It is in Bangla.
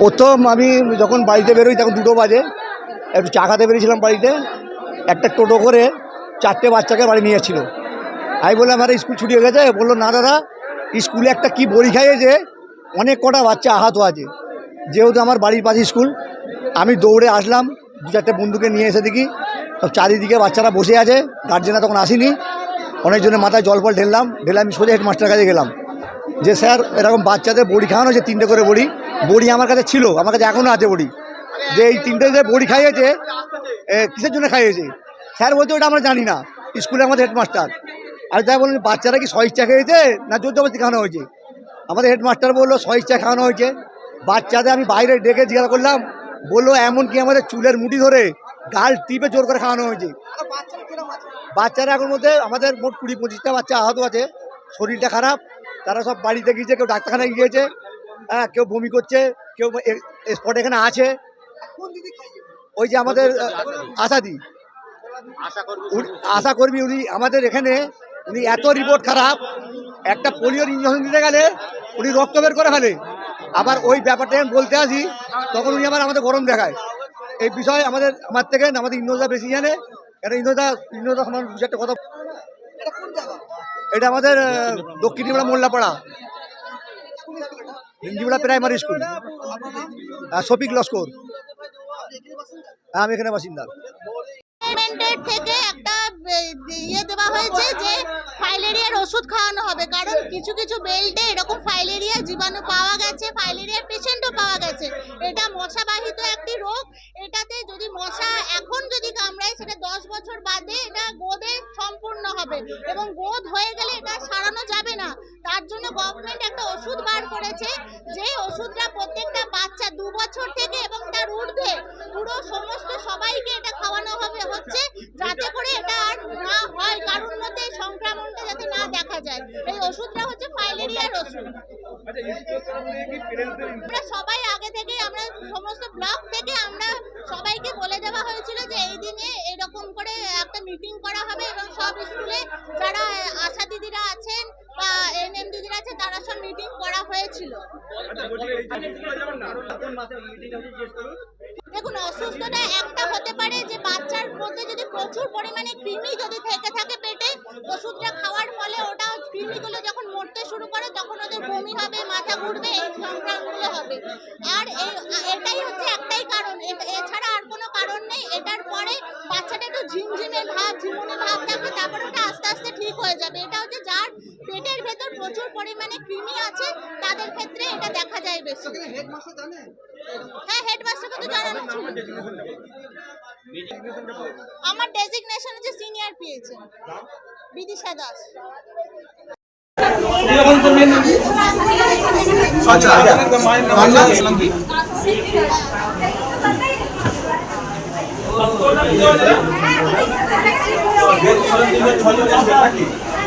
প্রথম আমি যখন বাড়িতে বেরোই তখন দুটো বাজে, একটু চা খাতে বেরিয়েছিলাম বাড়িতে, একটা টোটো করে চারটে বাচ্চাকে বাড়ি নিয়ে যাচ্ছিল আমি বললাম, আরে, স্কুল ছুটি হয়ে গেছে? বলল, না দাদা স্কুলে একটা কি বড়ি খাইয়েছে, অনেক কটা বাচ্চা আহত আছে। যেহেতু আমার বাড়ির পাশে স্কুল, আমি দৌড়ে আসলাম, দু চারটে বন্ধুকে নিয়ে এসে দেখি, সব চারিদিকে বাচ্চারা বসে আছে গার্জেনরা তখন আসেনি। অনেকজনের মাথায় জল ফল ঢেললাম, ঢেলে আমি সোজা হেডমাস্টার কাছে গেলাম। যে, স্যার, এরকম বাচ্চাদের বড়ি খাওয়ানো হয়েছে, তিনটে করে বড়ি। বড়ি আমার কাছে ছিল, আমার কাছে এখনও আছে বড়ি। যে এই তিনটে যে বড়ি খাইয়েছে কিসের জন্য খাইয়েছে? স্যার বলছে ওটা আমরা জানি না, স্কুলে আমাদের হেডমাস্টার। আর তাই বললেন বাচ্চারা কি স্বইচ্ছা খেয়েছে না জোর জবরদস্তি খাওয়ানো হয়েছে? আমাদের হেডমাস্টার বলল স্বইচ্ছা খাওয়ানো হয়েছে। বাচ্চাদের আমি বাইরে ডেকে জিজ্ঞাসা করলাম, বলল, এমন কি আমাদের চুলের মুঠি ধরে গাল টিপে জোর করে খাওয়ানো হয়েছে? বাচ্চারা এখন মধ্যে আমাদের মোট কুড়ি পঁচিশটা বাচ্চা আহত আছে, শরীরটা খারাপ, তারা সব বাড়িতে গিয়েছে, কেউ ডাক্তারখানায় গিয়েছে হ্যাঁ কেউ বমি করছে, কেউ স্পট এখানে আছে। ওই যে আমাদের আশাদি আশা কর্মী উনি আমাদের এখানে, উনি এত রিপোর্ট খারাপ, একটা পোলিওর ইঞ্জেকশন দিতে গেলে উনি রক্ত বের করে ফেলে। আবার ওই ব্যাপারটা যখন বলতে আসি, তখন উনি আবার আমাদের গরম দেখায়। এই বিষয়ে আমাদের, আমার থেকে আমাদের ইন্দ্রদা বেশি জানে। এটা ইন্দ্রদা ইন্দ্রদা আমার চারটে কথা। এটা আমাদের দক্ষিণ মোল্লাপাড়া। হিন্দিপাড়া প্রাইমারি স্কুল শফিক লস্কর হ্যাঁ, আমি এখানে বাসিন্দা। থেকে একটা ইয়ে দেওয়া হয়েছে যে ফাইলেরিয়ার ওষুধ খাওয়ানো হবে। কারণ কিছু কিছু বেল্টে এরকম ফাইলেরিয়া জীবাণু পাওয়া গেছে ফাইলেরিয়ার পেশেন্টও পাওয়া গেছে। এটা মশাবাহিত একটি রোগ। এটাতে যদি মশা এখন যদি কামড়ায় সেটা দশ বছর বাদে এটা গোদে সম্পূর্ণ হবে। এবং গোদ হয়ে গেলে এটা তার জন্য গভর্নমেন্ট একটা ওষুধ বার করেছে। যে ওষুধটা প্রত্যেকটা বাচ্চা দু বছর থেকে এবং তার ঊর্ধ্বে পুরো সমস্ত সবাইকে এটা খাওয়ানো হবে হচ্ছে যাতে করে এটা আর না হয় কারোর মধ্যে সংক্রমণটা যাতে না দেখা যায়। এই ওষুধটা হচ্ছে ফাইলেরিয়ার ওষুধ। আমরা সবাই আগে থেকে আমরা সমস্ত ব্লক থেকে আমরা সবাইকে বলে দেওয়া হয়েছিল যে এই দিনে এরকম করে একটা মিটিং করা হবে এবং সব স্কুলে যারা আশা দিদিরা আছেন বা এনএম দিদিরা আছেন তারা সব মিটিং করা হয়েছিল দেখুন অসুস্থতা একটা হতে পারে যে বাচ্চার মধ্যে যদি প্রচুর পরিমাণে কৃমি যদি থেকে থাকে পেটে ওষুধটা খাওয়ার ফলে ওটা কৃমিগুলো যখন মরতে শুরু করে তখন ওদের বমি হবে মাথা ঘুরবে এই সংক্রমণগুলো হবে। আর এই এটাই হচ্ছে একটাই কারণ। এছাড়া আর কোনো কারণ নেই। এটার পরে বাচ্চাটা একটু ঝিমঝিমে ভাব ঝিমুনি ভাব থাকবে তারপরে ওটা আস্তে আস্তে ঠিক হয়ে যাবে। এটা হচ্ছে যার প্রচুর পরিমাণে কৃমি আছে তাদের ক্ষেত্রে এটা দেখা যায় বেশি। হ্যাঁ হেডমাস্টারকে তো জানানো ছিল আমার ডেজিগনেশন হচ্ছে সিনিয়র পিএইচ বিদিশা দাস।